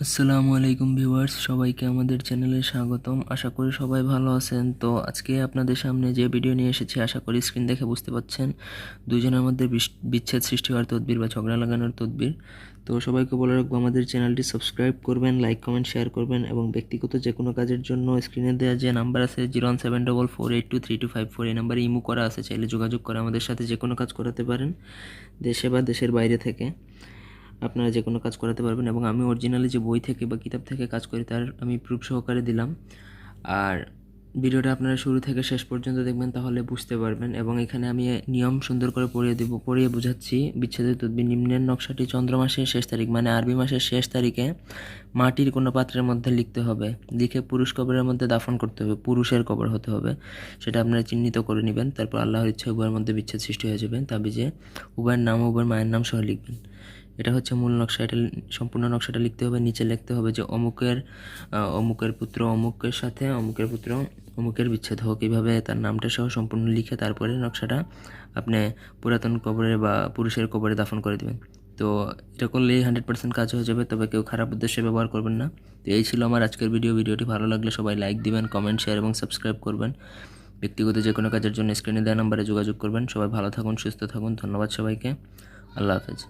আসসালামু আলাইকুম ভিউয়ার্স, সবাইকে আমাদের চ্যানেলে স্বাগতম। আশা করি সবাই ভালো আছেন। তো আজকে আপনাদের সামনে যে ভিডিও নিয়ে এসেছি, আশা করি স্ক্রিন দেখে বুঝতে পাচ্ছেন, দুজনের মধ্যে বিচ্ছেদ সৃষ্টি হওয়ার তদবির বা ঝগড়া লাগানোর তদবির। তো সবাইকে বলে রাখব, আমাদের চ্যানেলটি সাবস্ক্রাইব করবেন, লাইক, কমেন্ট, শেয়ার করবেন এবং ব্যক্তিগত যে কোনো কাজের জন্য স্ক্রিনে দেওয়া যে নাম্বার আছে, zero one seven double four eight two three two five four, এই নাম্বারে ইমো করা আছে, চাইলে যোগাযোগ করে আমাদের সাথে যে কোনো কাজ করাতে পারেন, দেশে বা দেশের বাইরে থেকে। আপনারা যে কোনো কাজ করাতে পারবেন এবং আমি অরিজিনালি যে বই থেকে বা কিতাব থেকে কাজ করি তার আমি প্রুফ সহকারে দিলাম। আর ভিডিওটা আপনারা শুরু থেকে শেষ পর্যন্ত দেখবেন তাহলে বুঝতে পারবেন এবং এখানে আমি নিয়ম সুন্দর করে পড়িয়ে দেব, পড়িয়ে বোঝাচ্ছি। বিচ্ছেদের তদ্বির নিম্নের নকশাটি চন্দ্র মাসের শেষ তারিখ মানে আরবি মাসের শেষ তারিখে মাটির কোনো পাত্রের মধ্যে লিখতে হবে। লিখে পুরুষ কবরের মধ্যে দাফন করতে হবে, পুরুষের কবর হতে হবে। সেটা আপনারা চিহ্নিত করে নেবেন, তারপর আল্লাহর ইচ্ছা উভয়ের মধ্যে বিচ্ছেদ সৃষ্টি হয়ে যাবে। তাবিজে উভয়ের নাম উভয়ের মায়ের নাম সহ লিখবেন। এটা হচ্ছে মূল নকশা, এটা সম্পূর্ণ নকশাটা লিখতে হবে, নিচে লিখতে হবে যে অমুকের অমুকের পুত্র অমুকের সাথে, অমুকের পুত্র অমুকের বিচ্ছেদ হোক, এইভাবে তার নামটা সহ সম্পূর্ণ লিখে তারপরে নকশাটা আপনি পুরাতন কবরে বা পুরুষের কবরে দাফন করে দেবেন। তো এটা করলেই হান্ড্রেড পার্সেন্ট কাজ হয়ে যাবে, তবে কেউ খারাপ উদ্দেশ্যে ব্যবহার করবেন না। তো এই ছিল আমার আজকের ভিডিও, ভিডিওটি ভালো লাগলে সবাই লাইক দিবেন, কমেন্ট, শেয়ার এবং সাবস্ক্রাইব করবেন। ব্যক্তিগত যে কোনো কাজের জন্য স্ক্রিনে দেওয়া নাম্বারে যোগাযোগ করবেন। সবাই ভালো থাকুন, সুস্থ থাকুন, ধন্যবাদ সবাইকে। আল্লাহ হাফেজ।